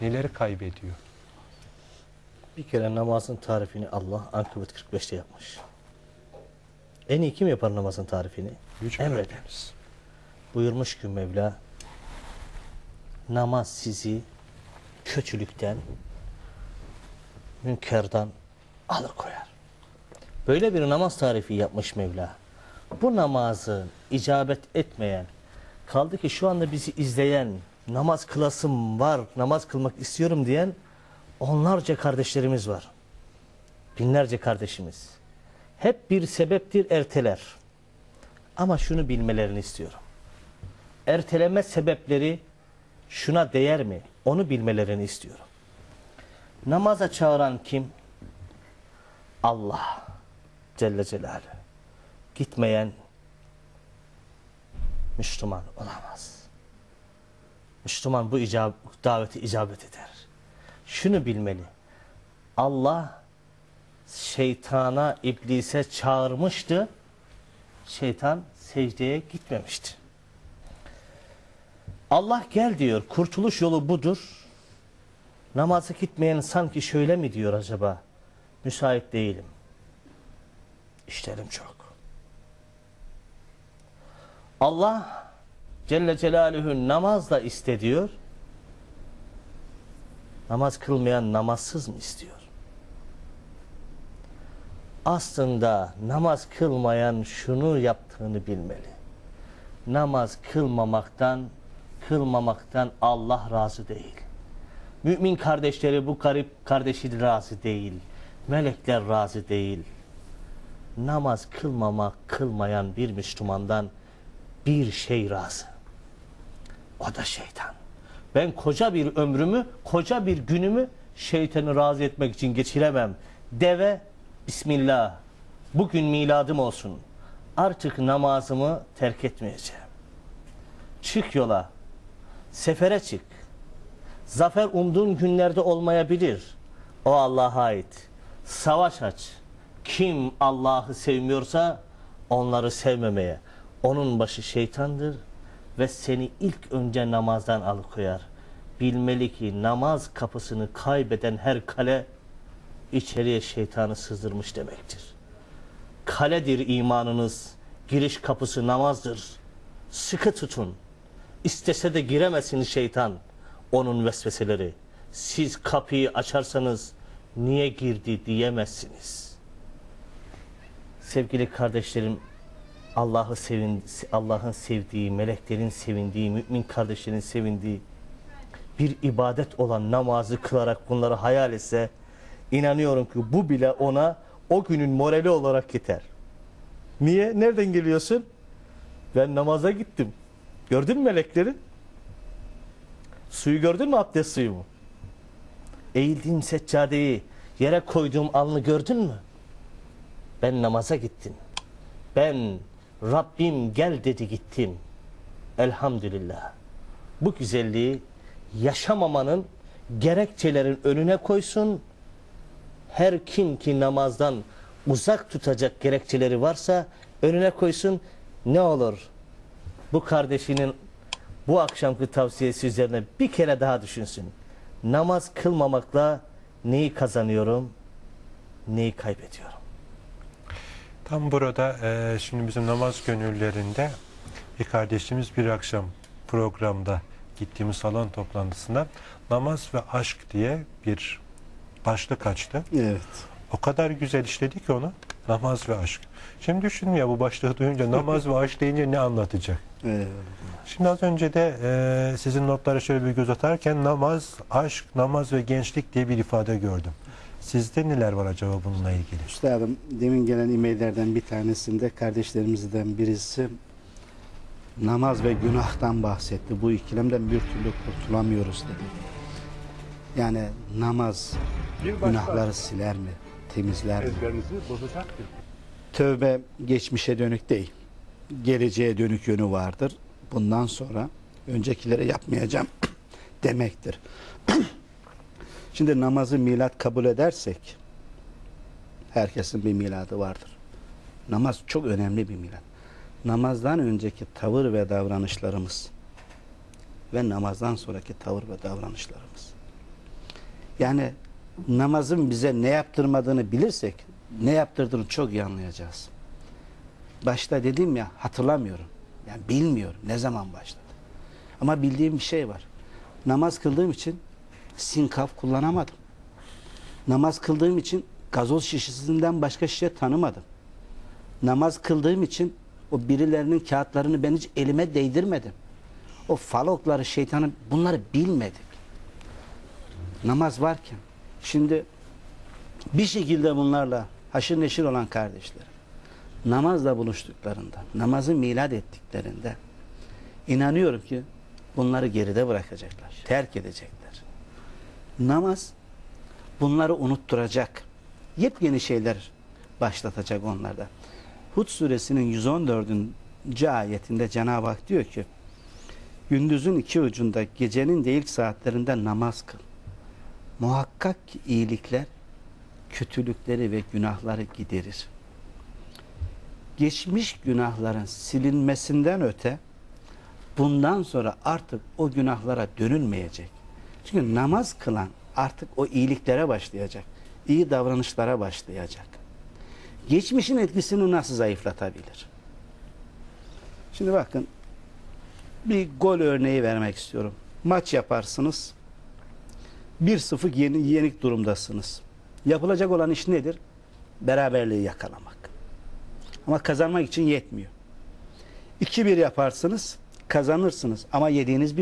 neleri kaybediyor? Bir kere namazın tarifini Allah Ankabut 45'te yapmış. En iyi kim yapar namazın tarifini? Yüce Emreder. Rabbimiz. Buyurmuş ki Mevla namaz sizi kötülükten, münkerden alıkoyar. Böyle bir namaz tarifi yapmış Mevla. Bu namazı icabet etmeyen, kaldı ki şu anda bizi izleyen, namaz kılasım var, namaz kılmak istiyorum diyen onlarca kardeşlerimiz var. Binlerce kardeşimiz. Hep bir sebeptir erteler. Ama şunu bilmelerini istiyorum erteleme sebepleri şuna değer mi? Onu bilmelerini istiyorum. Namaza çağıran kim? Allah Celle Celaluhu. Gitmeyen Müslüman olamaz. Müslüman bu icab daveti icabet eder. Şunu bilmeli. Allah şeytana, iblise çağırmıştı. Şeytan secdeye gitmemişti. Allah gel diyor. Kurtuluş yolu budur. Namaza gitmeyen sanki şöyle mi diyor acaba? Müsait değilim. İşlerim çok. Allah Celle Celaluhu namazla iste diyor. Namaz kılmayan namazsız mı istiyor? Aslında namaz kılmayan şunu yaptığını bilmeli. Namaz kılmamaktan kılmamaktan Allah razı değil. Mümin kardeşleri bu garip kardeşi razı değil. Melekler razı değil. Namaz kılmamak, kılmayan bir Müslümandan bir şey razı. O da şeytan. Ben koca bir ömrümü, koca bir günümü şeytanı razı etmek için geçiremem. Deve, Bismillah, bugün miladım olsun. Artık namazımı terk etmeyeceğim. Çık yola, sefere çık. Zafer umduğun günlerde olmayabilir. O Allah'a ait. Savaş aç. Kim Allah'ı sevmiyorsa onları sevmemeye. Onun başı şeytandır ve seni ilk önce namazdan alıkoyar. Bilmeli ki namaz kapısını kaybeden her kale içeriye şeytanı sızdırmış demektir. Kaledir imanınız, giriş kapısı namazdır. Sıkı tutun. İstese de giremesin şeytan onun vesveseleri. Siz kapıyı açarsanız niye girdi diyemezsiniz. Sevgili kardeşlerim Allah'ı sevin Allah'ın sevdiği, meleklerin sevindiği, mümin kardeşlerin sevindiği bir ibadet olan namazı kılarak bunları hayal etse inanıyorum ki bu bile ona o günün morali olarak yeter. Niye? Nereden geliyorsun? Ben namaza gittim. Gördün mü melekleri? Suyu gördün mü abdest suyu mu? Eğildiğim seccadeyi yere koyduğum alnı gördün mü? Ben namaza gittim. Ben Rabbim gel dedi gittim. Elhamdülillah. Bu güzelliği yaşamamanın gerekçelerin önüne koysun. Her kim ki namazdan uzak tutacak gerekçeleri varsa önüne koysun. Ne olur? Bu kardeşinin bu akşamki tavsiyesi üzerine bir kere daha düşünsün. Namaz kılmamakla neyi kazanıyorum, neyi kaybediyorum? Tam burada e, şimdi bizim namaz gönüllerinde bir kardeşimiz bir akşam programda gittiğimiz salon toplantısında namaz ve aşk diye bir başlık açtı. Evet. O kadar güzel işledi ki onu. Namaz ve aşk. Şimdi düşündüm ya bu başlığı duyunca namaz ve aşk deyince ne anlatacak? evet. Şimdi az önce de e, sizin notlara şöyle bir göz atarken namaz, aşk, namaz ve gençlik diye bir ifade gördüm. Sizde neler var acaba bununla ilgili? Üstadım demin gelen e-maillerden bir tanesinde kardeşlerimizden birisi namaz ve günahtan bahsetti. Bu ikilemden bir türlü kurtulamıyoruz dedi. Yani namaz günahları siler mi? Temizler mi? Tövbe geçmişe dönük değil. Geleceğe dönük yönü vardır. Bundan sonra öncekileri yapmayacağım demektir. Şimdi namazı milat kabul edersek herkesin bir miladı vardır. Namaz çok önemli bir milat. Namazdan önceki tavır ve davranışlarımız ve namazdan sonraki tavır ve davranışlarımız. Yani namazın bize ne yaptırmadığını bilirsek ne yaptırdığını çok iyi anlayacağız. Başta dedim ya hatırlamıyorum. Yani bilmiyorum ne zaman başladı. Ama bildiğim bir şey var. Namaz kıldığım için sinkaf kullanamadım. Namaz kıldığım için gazoz şişesinden başka şişe tanımadım. Namaz kıldığım için o birilerinin kağıtlarını ben hiç elime değdirmedim. O falokları, şeytanın bunları bilmedik. Namaz varken şimdi bir şekilde bunlarla haşır neşir olan kardeşlerim namazla buluştuklarında, namazı milad ettiklerinde inanıyorum ki bunları geride bırakacaklar, terk edecekler. Namaz bunları unutturacak. Yepyeni şeyler başlatacak onlarda. Hud suresinin 114. ayetinde Cenab-ı Hak diyor ki gündüzün iki ucunda gecenin de ilk saatlerinde namaz kıl. Muhakkak ki iyilikler kötülükleri ve günahları giderir. Geçmiş günahların silinmesinden öte bundan sonra artık o günahlara dönülmeyecek. Çünkü namaz kılan artık o iyiliklere başlayacak. iyi davranışlara başlayacak. Geçmişin etkisini nasıl zayıflatabilir? Şimdi bakın bir gol örneği vermek istiyorum. Maç yaparsınız. 1-0 yeni, yenik durumdasınız. Yapılacak olan iş nedir? Beraberliği yakalamak. Ama kazanmak için yetmiyor. 2-1 yaparsınız, kazanırsınız ama yediğiniz bir